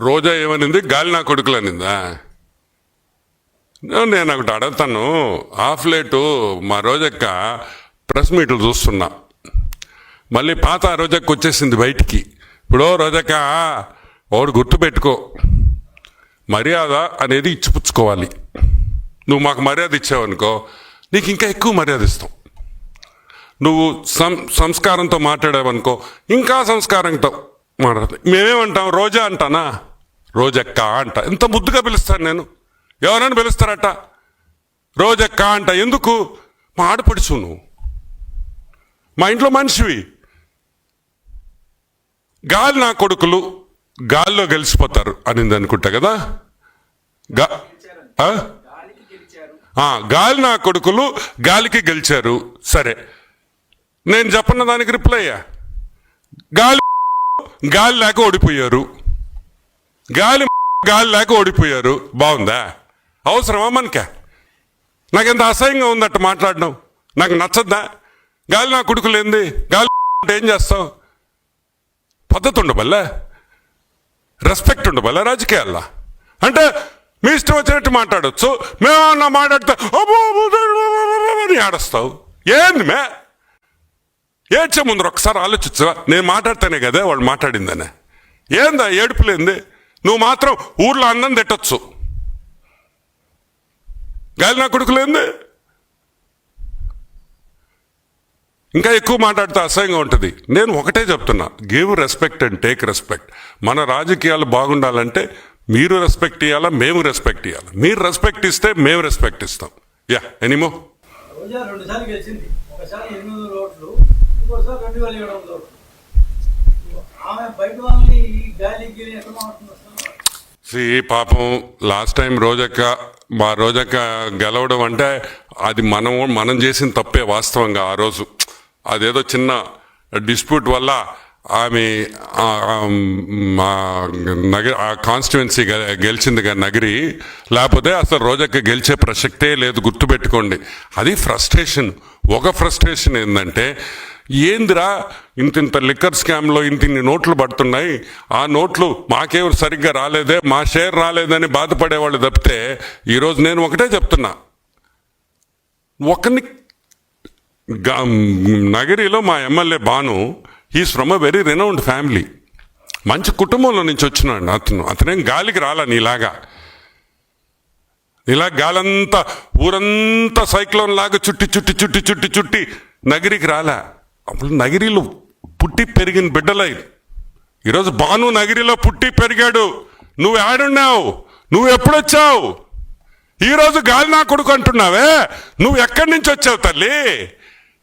రోజా ఏమనింది? గాలి నా కొడుకులు అనిందా? నేను ఒకటి అడుగుతాను. హాఫ్ లేటు మా రోజక్క ప్రెస్ మీట్లు చూస్తున్నా. మళ్ళీ పాత రోజక్క వచ్చేసింది బయటికి. ఇప్పుడు రోజక్క ఒకడు గుర్తుపెట్టుకో. మర్యాద అనేది ఇచ్చిపుచ్చుకోవాలి. నువ్వు మాకు మర్యాద ఇచ్చావనుకో నీకు ఇంకా ఎక్కువ మర్యాద ఇస్తాం. నువ్వు సం సంస్కారంతో మాట్లాడావనుకో ఇంకా సంస్కారంతో మాట్లాడతాం మేమేమంటాం? రోజా అంటానా? రోజక్క అంట. ఎంత ముద్దుగా పిలుస్తాను నేను? ఎవరైనా పిలుస్తారట? రోజక్క అంట. ఎందుకు? మా ఆడపడుచు నువ్వు. మా ఇంట్లో మనిషివి. గాలి నా కొడుకులు గాల్లో గెలిచిపోతారు అనింది అనుకుంటా కదా? గా గాలి నా కొడుకులు గాలికి గెలిచారు. సరే. నేను చెప్పన్న దానికి రిప్లై అయ్యా. గాలి గాలి లేక ఓడిపోయారు. గాలి గాలి లేక ఓడిపోయారు. బాగుందా? అవసరమా మనకే? ఎంత అసహ్యంగా ఉందట మాట్లాడడం. నాకు నచ్చద్దా? గాలి నా కుడుకులేంది గాలి అంటే ఏం చేస్తావు? పద్ధతి ఉండబల్లే? రెస్పెక్ట్ ఉండబల్లే? రాజకీయాల్లో? అంటే మీ ఇష్టం వచ్చినట్టు మాట్లాడచ్చు. మేమన్నా మాట్లాడితే అని ఆడస్తావు ఏంది మే? ఏడ్చే ముందర ఒకసారి ఆలోచించవా నేను మాట్లాడితేనే కదా వాళ్ళు మాట్లాడిందనే. ఏందా ఏడుపులేంది? నువ్వు మాత్రం ఊర్లో అన్నం తిట్టచ్చు. గాలి నా కొడుకులేంది? ఇంకా ఎక్కువ మాట్లాడితే అసహ్యంగా ఉంటుంది. నేను ఒకటే చెప్తున్నా give respect and take respect మన రాజకీయాలు బాగుండాలంటే మీరు రెస్పెక్ట్ ఇవ్వాలా మేము రెస్పెక్ట్ ఇవ్వాలి మీరు రెస్పెక్ట్ ఇస్తే మేము రెస్పెక్ట్ ఇస్తాం. యా ఎనీమో రెండు సార్లు గెలిచింది. ఒకసారి ఎనిమిది ఓట్లు ఇంకోసారి రెండు వేల ఏడు వందల ఓట్లు ఆమె బయట వాళ్ళని ఈ గాలి గిలి ఎట్లా మాట్లాడుతుంది అసలు? సి పాపం లాస్ట్ టైం రోజక్క మా రోజక్క గెలవడం అంటే అది మనం మనం చేసిన తప్పే వాస్తవంగా ఆ రోజు. అదేదో చిన్న డిస్ప్యూట్ వల్ల ఆమె ఆ- ఆ మా నగర ఆ కాన్స్టిట్యువెన్సీ గెలిచింది నగరి. లేకపోతే అసలు రోజక్క గెలిచే ప్రసక్తే లేదు గుర్తుపెట్టుకోండి. అది ఫ్రస్ట్రేషన్. ఒక ఫ్రస్ట్రేషన్ ఏంటంటే ఏందిరా ఇంత ఇంత లిక్కర్ స్కామ్లో ఇంత ఇన్ని నోట్లు పడుతున్నాయి? ఆ నోట్లు మాకేం సరిగ్గా రాలేదే మా షేర్ రాలేదని బాధపడేవాళ్ళు తప్పితే ఈరోజు నేను ఒకటే చెప్తున్నా. ఒకరిని నగరిలో మా MLA Bhanu is from a very renowned family మంచి కుటుంబంలో నుంచి వచ్చినాడు అతను. అతనేం గాలికి రాలా నీలాగా. ఇలా గాలంతా ఊరంతా సైక్లోన్ లాగా చుట్టి చుట్టి చుట్టి చుట్టి చుట్టి నగిరికి రాలా. అప్పుడు నగిరిలో పుట్టి పెరిగిన బిడ్డలై. ఈరోజు బాను నగిరిలో పుట్టి పెరిగాడు. నువ్వు ఆడున్నావు నువ్వు ఎప్పుడొచ్చావు? ఈరోజు గాలి నా కొడుకు అంటున్నావే? నువ్వు ఎక్కడి నుంచి వచ్చావు తల్లి?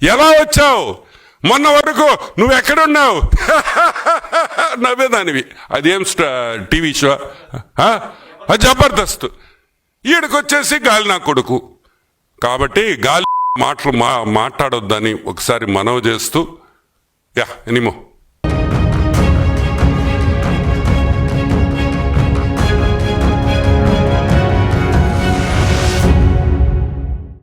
ఎలా వచ్చావు? మొన్న వరకు నువ్వు ఎక్కడున్నావు? నవ్వేదానివి. అదేం స్ట- టీవీ షో? జబర్దస్త్. ఈడకొచ్చేసి గాలి నా కొడుకు. కాబట్టి గాలి మాటలు మా మాట్లాడొద్దని ఒకసారి మనవి చేస్తూ యా ఎనిమో.